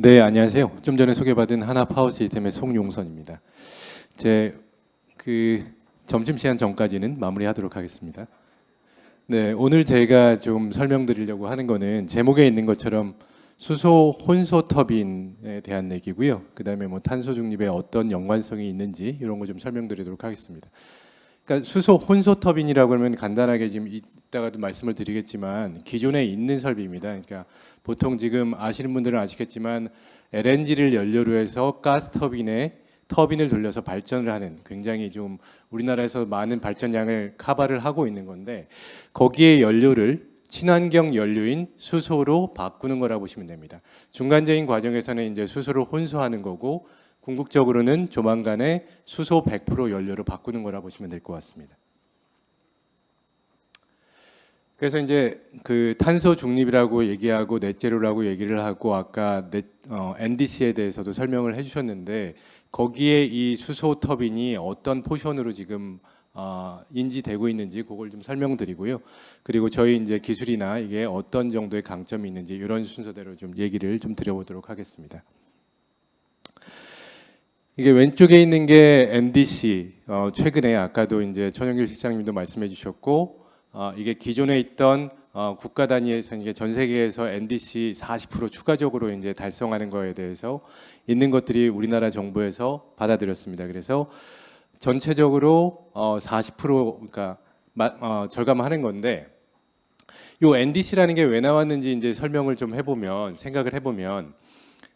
네, 안녕하세요. 좀 전에 소개받은 하나 파워 시스템의 송용선입니다. 제 그 점심 시간 전까지는 마무리하도록 하겠습니다. 네, 오늘 제가 좀 설명드리려고 하는 거는 제목에 있는 것처럼 수소 혼소 터빈에 대한 얘기고요. 그다음에 뭐 탄소 중립에 어떤 연관성이 있는지 이런 거 좀 설명드리도록 하겠습니다. 그러니까 수소 혼소 터빈이라고 하면 간단하게 지금 이 따가도 말씀을 드리겠지만 기존에 있는 설비입니다. 그러니까 보통 지금 아시는 분들은 아시겠지만 LNG를 연료로 해서 가스 터빈에 터빈을 돌려서 발전을 하는 굉장히 좀 우리나라에서 많은 발전량을 카바를 하고 있는 건데 거기에 연료를 친환경 연료인 수소로 바꾸는 거라고 보시면 됩니다. 중간적인 과정에서는 이제 수소를 혼소하는 거고 궁극적으로는 조만간에 수소 100% 연료로 바꾸는 거라 보시면 될 것 같습니다. 그래서 이제 그 탄소 중립이라고 얘기하고 넷제로라고 얘기를 하고 아까 넷, 어, NDC에 대해서도 설명을 해주셨는데 거기에 이 수소 터빈이 어떤 포션으로 지금 어, 인지되고 있는지 그걸 좀 설명드리고요. 그리고 저희 이제 기술이나 이게 어떤 정도의 강점이 있는지 이런 순서대로 좀 얘기를 좀 드려보도록 하겠습니다. 이게 왼쪽에 있는 게 NDC 어, 최근에 아까도 이제 천영길 실장님도 말씀해 주셨고 어, 이게 기존에 있던 어, 국가 단위에서 이게 전 세계에서 NDC 40% 추가적으로 이제 달성하는 거에 대해서 있는 것들이 우리나라 정부에서 받아들였습니다. 그래서 전체적으로 어, 40% 그러니까 마, 어, 절감하는 건데 요 NDC라는 게 왜 나왔는지 이제 설명을 좀 해보면 생각을 해보면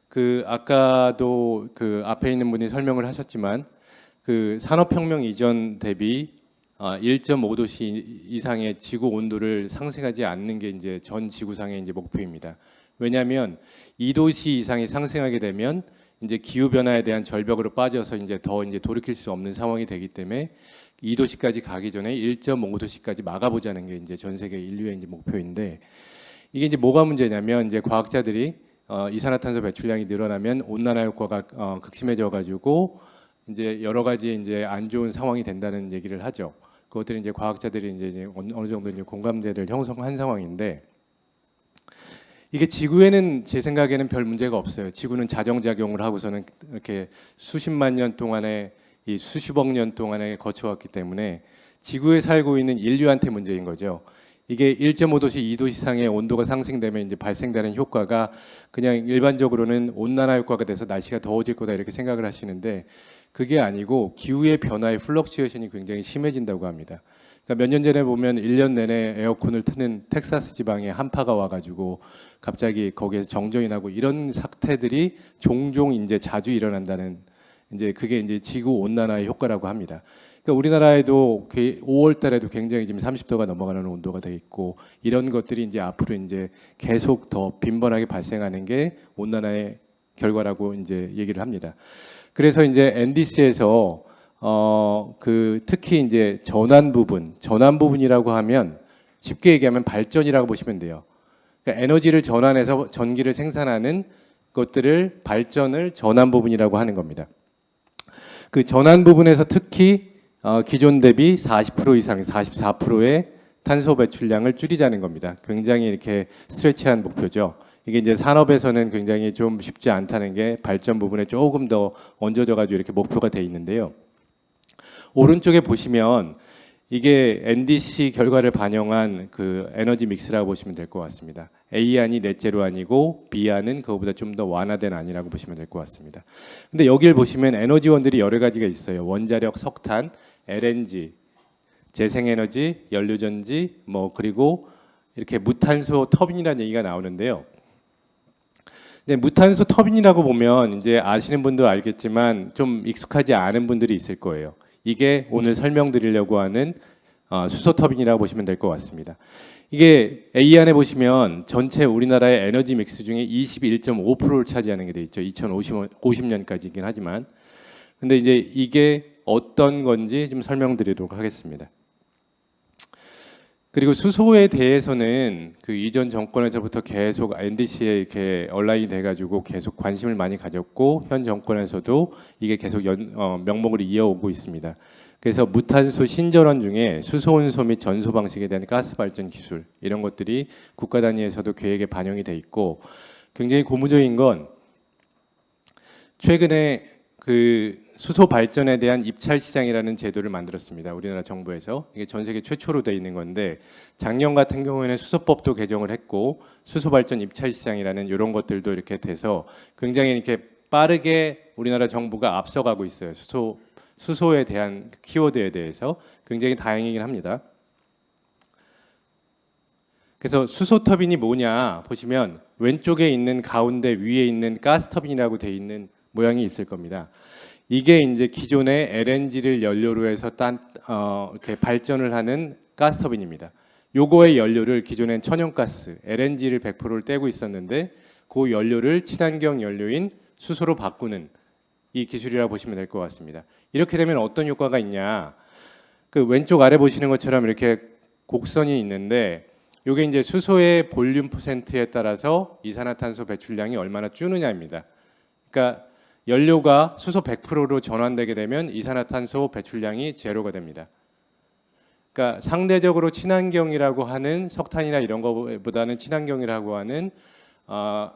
그 아까도 그 앞에 있는 분이 설명을 하셨지만 그 산업혁명 이전 대비 아, 1.5도씨 이상의 지구 온도를 상승하지 않는 게 이제 전 지구상의 이제 목표입니다. 왜냐하면 2도씨 이상이 상승하게 되면 이제 기후 변화에 대한 절벽으로 빠져서 이제 더 이제 돌이킬 수 없는 상황이 되기 때문에 2도씨까지 가기 전에 1.5도씨까지 막아보자는 게 이제 전 세계 인류의 이제 목표인데 이게 이제 뭐가 문제냐면 이제 과학자들이 어, 이산화탄소 배출량이 늘어나면 온난화 효과가 어, 극심해져 가지고 이제 여러 가지 이제 안 좋은 상황이 된다는 얘기를 하죠. 그것들이 이제 과학자들이 이제 어느 정도 이제 공감대를 형성한 상황인데 이게 지구에는 제 생각에는 별 문제가 없어요. 지구는 자정작용을 하고서는 이렇게 수십만 년 동안에 이 수십억 년 동안에 거쳐왔기 때문에 지구에 살고 있는 인류한테 문제인 거죠. 이게 1.5도씨, 2도 이상의 온도가 상승되면 이제 발생되는 효과가 그냥 일반적으로는 온난화 효과가 돼서 날씨가 더워질 거다 이렇게 생각을 하시는데 그게 아니고 기후의 변화의 플럭츄에이션이 굉장히 심해진다고 합니다. 그러니까 몇 년 전에 보면 1년 내내 에어컨을 트는 텍사스 지방에 한파가 와가지고 갑자기 거기에서 정전이 나고 이런 사태들이 종종 이제 자주 일어난다는 이제 그게 이제 지구 온난화의 효과라고 합니다. 그러니까 우리나라에도 5월 달에도 굉장히 지금 30도가 넘어가는 온도가 돼 있고 이런 것들이 이제 앞으로 이제 계속 더 빈번하게 발생하는 게 온난화의 결과라고 이제 얘기를 합니다. 그래서 이제 NDC에서 어 그 특히 이제 전환 부분, 전환 부분이라고 하면 쉽게 얘기하면 발전이라고 보시면 돼요. 그러니까 에너지를 전환해서 전기를 생산하는 것들을 발전을 전환 부분이라고 하는 겁니다. 그 전환 부분에서 특히 어, 기존 대비 40% 이상, 44%의 탄소 배출량을 줄이자는 겁니다. 굉장히 이렇게 스트레치한 목표죠. 이게 이제 산업에서는 굉장히 좀 쉽지 않다는 게 발전 부분에 조금 더 얹어져 가지고 이렇게 목표가 돼 있는데요. 오른쪽에 보시면 이게 NDC 결과를 반영한 그 에너지 믹스라고 보시면 될 것 같습니다. A 안이 넷제로 아니고 B 안은 그거보다 좀 더 완화된 안이라고 보시면 될 것 같습니다. 근데 여기를 보시면 에너지원들이 여러 가지가 있어요. 원자력, 석탄, LNG, 재생에너지, 연료전지, 뭐 그리고 이렇게 무탄소 터빈이라는 얘기가 나오는데요. 네, 무탄소 터빈이라고 보면 이제 아시는 분도 알겠지만 좀 익숙하지 않은 분들이 있을 거예요. 이게 오늘 설명드리려고 하는 어, 수소 터빈이라고 보시면 될 것 같습니다. 이게 A 안에 보시면 전체 우리나라의 에너지 믹스 중에 21.5%를 차지하는 게 돼 있죠. 2050년까지이긴 하지만 근데 이제 이게 어떤 건지 좀 설명드리도록 하겠습니다. 그리고 수소에 대해서는 그 이전 정권에서부터 계속 NDC에 이렇게 온라인이 돼가지고 계속 관심을 많이 가졌고 현 정권에서도 이게 계속 연, 어, 명목을 이어오고 있습니다. 그래서 무탄소 신전원 중에 수소 온소 및 전소 방식에 대한 가스 발전 기술 이런 것들이 국가 단위에서도 계획에 반영이 돼 있고 굉장히 고무적인 건 최근에 그 수소 발전에 대한 입찰 시장이라는 제도를 만들었습니다. 우리나라 정부에서 이게 전 세계 최초로 돼 있는 건데 작년 같은 경우에는 수소법도 개정을 했고 수소 발전 입찰 시장이라는 이런 것들도 이렇게 돼서 굉장히 이렇게 빠르게 우리나라 정부가 앞서가고 있어요. 수소 수소에 대한 키워드에 대해서 굉장히 다행이긴 합니다. 그래서 수소 터빈이 뭐냐 보시면 왼쪽에 있는 가운데 위에 있는 가스 터빈이라고 돼 있는 모양이 있을 겁니다. 이게 이제 기존의 LNG를 연료로 해서 딴 어, 이렇게 발전을 하는 가스 터빈입니다. 요거의 연료를 기존엔 천연가스 LNG를 100%를 떼고 있었는데 그 연료를 친환경 연료인 수소로 바꾸는 이 기술이라고 보시면 될 것 같습니다. 이렇게 되면 어떤 효과가 있냐? 그 왼쪽 아래 보시는 것처럼 이렇게 곡선이 있는데 요게 이제 수소의 볼륨 퍼센트에 따라서 이산화탄소 배출량이 얼마나 줄느냐입니다. 그러니까 연료가 수소 100%로 전환되게 되면 이산화탄소 배출량이 제로가 됩니다. 그러니까 상대적으로 친환경이라고 하는 석탄이나 이런 것보다는 친환경이라고 하는 어,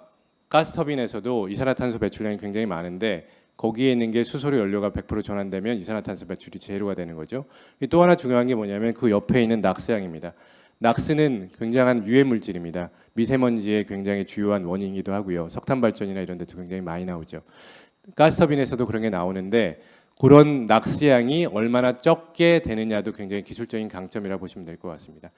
가스터빈에서도 이산화탄소 배출량이 굉장히 많은데 거기에 있는 게 수소로 연료가 100% 전환되면 이산화탄소 배출이 제로가 되는 거죠. 또 하나 중요한 게 뭐냐면 그 옆에 있는 낙스양입니다. 낙스는 굉장한 유해 물질입니다. 미세먼지의 굉장히 주요한 원인이기도 하고요. 석탄 발전이나 이런 데도 굉장히 많이 나오죠. 가스터빈에서도 그런 게 나오는데 그런 낙스양이 얼마나 적게 되느냐도 굉장히 기술적인 강점이라고 보시면 될 것 같습니다.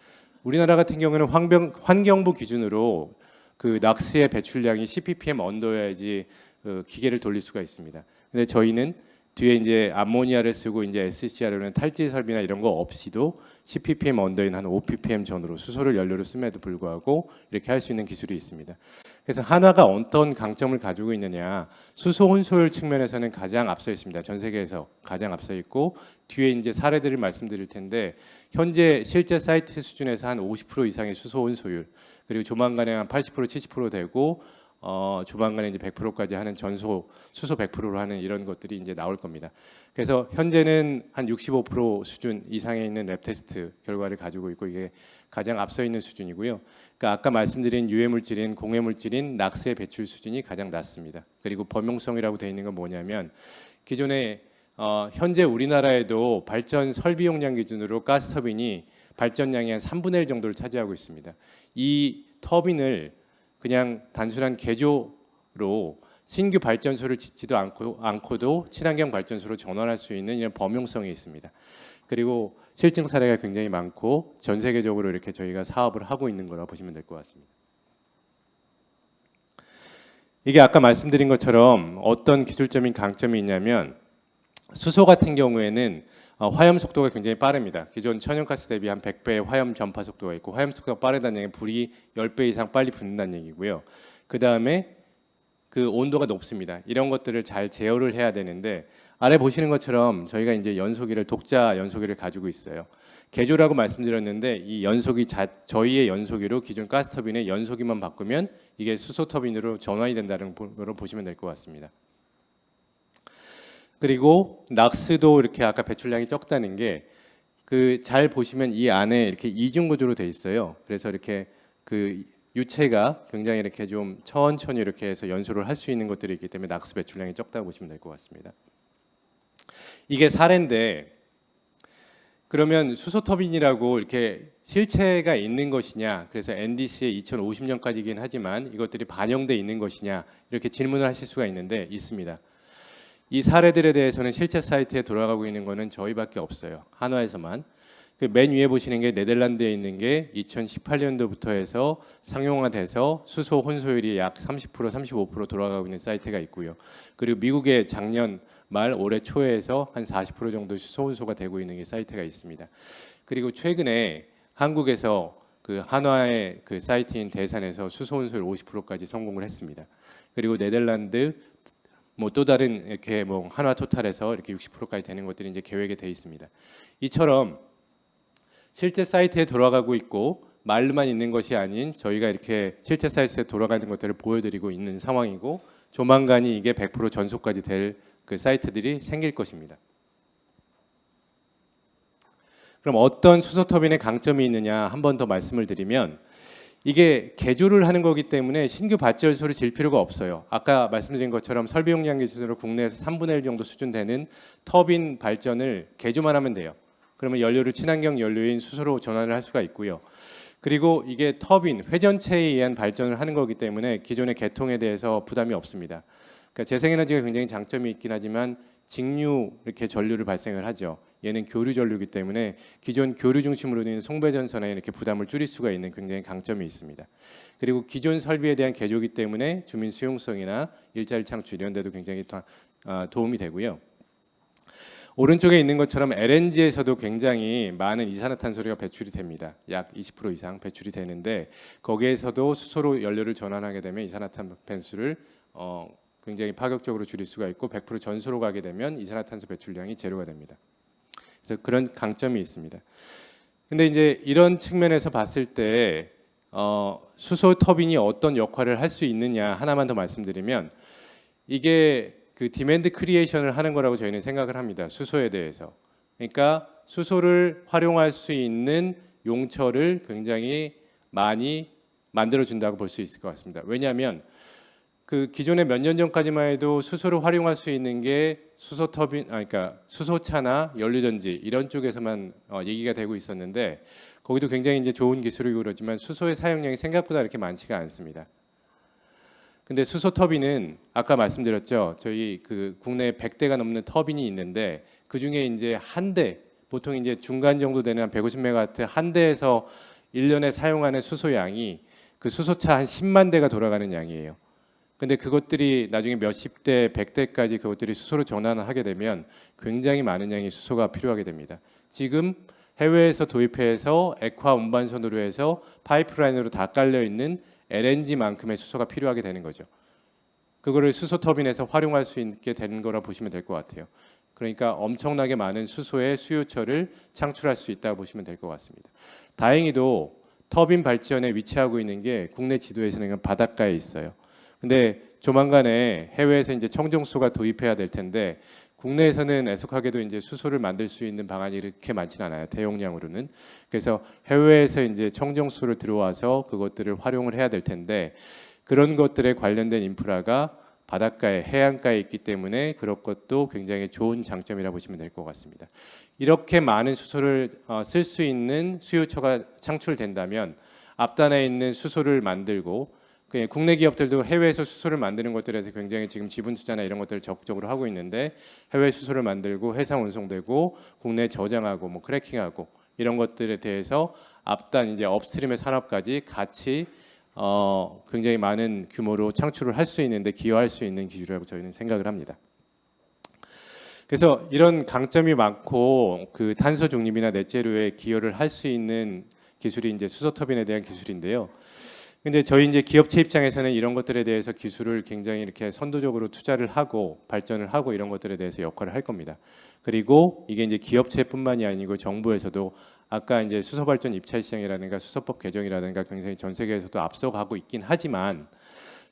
우리나라 같은 경우는 환경, 환경부 기준으로 그 낙스의 배출량이 10ppm 언더여야지 그 기계를 돌릴 수가 있습니다. 근데 저희는 뒤에 이제 암모니아를 쓰고 이제 SCR로는 탈지 설비나 이런 거 없이도 10ppm 언더인 한 5ppm 전후로 수소를 연료로 씀에도 불구하고 이렇게 할 수 있는 기술이 있습니다. 그래서 한화가 어떤 강점을 가지고 있느냐 수소 혼소율 측면에서는 가장 앞서 있습니다. 전 세계에서 가장 앞서 있고 뒤에 이제 사례들을 말씀드릴 텐데 현재 실제 사이트 수준에서 한 50% 이상의 수소 혼소율 그리고 조만간에 한 80% 70% 되고 어, 조만간에 이제 100%까지 하는 전소 수소 100%로 하는 이런 것들이 이제 나올 겁니다. 그래서 현재는 한 65% 수준 이상에 있는 랩 테스트 결과를 가지고 있고 이게 가장 앞서 있는 수준이고요. 그러니까 아까 말씀드린 유해 물질인 공해 물질인 낙스의 배출 수준이 가장 낮습니다. 그리고 범용성이라고 되어 있는 건 뭐냐면 기존에 어, 현재 우리나라에도 발전 설비 용량 기준으로 가스 터빈이 발전량의 한 3분의 1 정도를 차지하고 있습니다. 이 터빈을 그냥 단순한 개조로 신규 발전소를 짓지도 않고, 않고도 친환경 발전소로 전환할 수 있는 이런 범용성이 있습니다. 그리고 실증 사례가 굉장히 많고 전 세계적으로 이렇게 저희가 사업을 하고 있는 거라 보시면 될 것 같습니다. 이게 아까 말씀드린 것처럼 어떤 기술적인 강점이 있냐면 수소 같은 경우에는 어, 화염 속도가 굉장히 빠릅니다. 기존 천연가스 대비 한 100배의 화염 전파 속도가 있고 화염 속도가 빠르다는 얘기는 불이 10배 이상 빨리 붙는다는 얘기고요. 그 다음에 그 온도가 높습니다. 이런 것들을 잘 제어를 해야 되는데 아래 보시는 것처럼 저희가 이제 연소기를 독자 연소기를 가지고 있어요. 개조라고 말씀드렸는데 이 연소기 자, 저희의 연소기로 기존 가스 터빈의 연소기만 바꾸면 이게 수소 터빈으로 전환이 된다는 걸로 보시면 될 것 같습니다. 그리고 낙스도 이렇게 아까 배출량이 적다는 게 그 잘 보시면 이 안에 이렇게 이중 구조로 돼 있어요. 그래서 이렇게 그 유체가 굉장히 이렇게 좀 천천히 이렇게 해서 연소를 할 수 있는 것들이 있기 때문에 낙스 배출량이 적다고 보시면 될 것 같습니다. 이게 사례인데 그러면 수소 터빈이라고 이렇게 실체가 있는 것이냐 그래서 NDC에 2050년까지긴 하지만 이것들이 반영돼 있는 것이냐 이렇게 질문을 하실 수가 있는데 있습니다. 이 사례들에 대해서는 실제 사이트에 돌아가고 있는 것은 저희밖에 없어요. 한화에서만. 그 맨 위에 보시는 게 네덜란드에 있는 게 2018년도부터 해서 상용화돼서 수소 혼소율이 약 30% 35% 돌아가고 있는 사이트가 있고요. 그리고 미국의 작년 말 올해 초에서 한 40% 정도 수소 혼소가 되고 있는 게 사이트가 있습니다. 그리고 최근에 한국에서 그 한화의 그 사이트인 대산에서 수소 혼소율 50%까지 성공을 했습니다. 그리고 네덜란드 뭐 또 다른 이렇게 뭐 한화 토탈에서 이렇게 60%까지 되는 것들이 이제 계획에 돼 있습니다. 이처럼 실제 사이트에 돌아가고 있고 말로만 있는 것이 아닌 저희가 이렇게 실제 사이트에 돌아가는 것들을 보여드리고 있는 상황이고 조만간이 이게 100% 전속까지 될 그 사이트들이 생길 것입니다. 그럼 어떤 수소 터빈의 강점이 있느냐 한 번 더 말씀을 드리면 이게 개조를 하는 거기 때문에 신규 발전소를 질 필요가 없어요. 아까 말씀드린 것처럼 설비 용량 기준으로 국내에서 3분의 1 정도 수준 되는 터빈 발전을 개조만 하면 돼요. 그러면 연료를 친환경 연료인 수소로 전환을 할 수가 있고요. 그리고 이게 터빈 회전체에 의한 발전을 하는 거기 때문에 기존의 개통에 대해서 부담이 없습니다. 그러니까 재생에너지가 굉장히 장점이 있긴 하지만 직류 이렇게 전류를 발생을 하죠. 얘는 교류 전류이기 때문에 기존 교류 중심으로 되는 송배 전선에 이렇게 부담을 줄일 수가 있는 굉장히 강점이 있습니다. 그리고 기존 설비에 대한 개조기 때문에 주민 수용성이나 일자리 창출 이런 데도 굉장히 도, 아, 도움이 되고요. 오른쪽에 있는 것처럼 LNG에서도 굉장히 많은 이산화탄소가 배출이 됩니다. 약 20% 이상 배출이 되는데 거기에서도 수소로 연료를 전환하게 되면 이산화탄소를 어, 굉장히 파격적으로 줄일 수가 있고 100% 전소로 가게 되면 이산화탄소 배출량이 제로가 됩니다. 그래서 그런 강점이 있습니다. 근데 이제 이런 측면에서 봤을 때 어, 수소 터빈이 어떤 역할을 할 수 있느냐 하나만 더 말씀드리면 이게 그 디맨드 크리에이션을 하는 거라고 저희는 생각을 합니다. 수소에 대해서. 그러니까 수소를 활용할 수 있는 용처를 굉장히 많이 만들어 준다고 볼 수 있을 것 같습니다. 왜냐하면 그 기존에 몇 년 전까지만 해도 수소를 활용할 수 있는 게 수소 터빈, 아, 그러니까 수소차나 연료 전지 이런 쪽에서만 어, 얘기가 되고 있었는데 거기도 굉장히 이제 좋은 기술이고 그러지만 수소의 사용량이 생각보다 이렇게 많지가 않습니다. 근데 수소 터빈은 아까 말씀드렸죠. 저희 그 국내에 100대가 넘는 터빈이 있는데 그 중에 이제 한 대, 보통 이제 중간 정도 되는 한 150메가와트 한 대에서 1년에 사용하는 수소 양이 그 수소차 한 10만 대가 돌아가는 양이에요. 근데 그것들이 나중에 몇십 대, 백 대까지 그것들이 수소로 전환을 하게 되면 굉장히 많은 양의 수소가 필요하게 됩니다. 지금 해외에서 도입해서 액화 운반선으로 해서 파이프라인으로 다 깔려 있는 LNG만큼의 수소가 필요하게 되는 거죠. 그거를 수소 터빈에서 활용할 수 있게 되는 거라 보시면 될 것 같아요. 그러니까 엄청나게 많은 수소의 수요처를 창출할 수 있다고 보시면 될 것 같습니다. 다행히도 터빈 발전에 위치하고 있는 게 국내 지도에서는 바닷가에 있어요. 근데 조만간에 해외에서 이제 청정수가 도입해야 될 텐데 국내에서는 애석하게도 이제 수소를 만들 수 있는 방안이 이렇게 많지는 않아요. 대용량으로는. 그래서 해외에서 이제 청정수를 들어와서 그것들을 활용을 해야 될 텐데 그런 것들에 관련된 인프라가 바닷가에 해안가에 있기 때문에 그런 것도 굉장히 좋은 장점이라 고 보시면 될 것 같습니다. 이렇게 많은 수소를 어, 쓸수 있는 수요처가 창출된다면 앞단에 있는 수소를 만들고 그 국내 기업들도 해외에서 수소를 만드는 것들에서 굉장히 지금 지분 투자나 이런 것들을 적극적으로 하고 있는데 해외 수소를 만들고 해상 운송되고 국내 저장하고 뭐 크래킹하고 이런 것들에 대해서 앞단 이제 업스트림의 산업까지 같이 어 굉장히 많은 규모로 창출을 할 수 있는데 기여할 수 있는 기술이라고 저희는 생각을 합니다. 그래서 이런 강점이 많고 그 탄소 중립이나 넷제로에 기여를 할 수 있는 기술이 이제 수소 터빈에 대한 기술인데요. 근데 저희 이제 기업체 입장에서는 이런 것들에 대해서 기술을 굉장히 이렇게 선도적으로 투자를 하고 발전을 하고 이런 것들에 대해서 역할을 할 겁니다. 그리고 이게 이제 기업체뿐만이 아니고 정부에서도 아까 이제 수소 발전 입찰 시장이라든가 수소법 개정이라든가 굉장히 전 세계에서도 앞서가고 있긴 하지만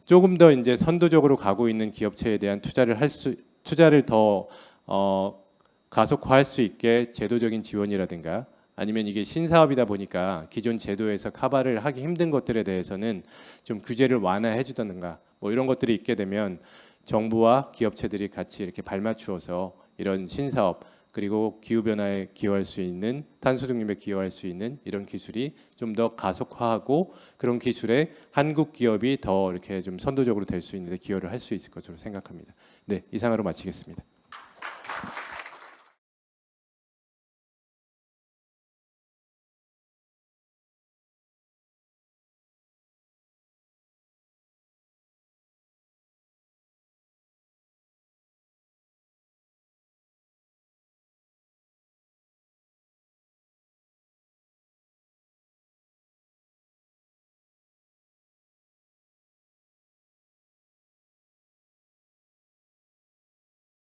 조금 더 이제 선도적으로 가고 있는 기업체에 대한 투자를 할 수 투자를 더 어, 가속화할 수 있게 제도적인 지원이라든가 아니면 이게 신사업이다 보니까 기존 제도에서 카바를 하기 힘든 것들에 대해서는 좀 규제를 완화해 주던가 뭐 이런 것들이 있게 되면 정부와 기업체들이 같이 이렇게 발맞추어서 이런 신사업 그리고 기후 변화에 기여할 수 있는 탄소 중립에 기여할 수 있는 이런 기술이 좀 더 가속화하고 그런 기술에 한국 기업이 더 이렇게 좀 선도적으로 될 수 있는데 기여를 할 수 있을 것으로 생각합니다. 네, 이상으로 마치겠습니다.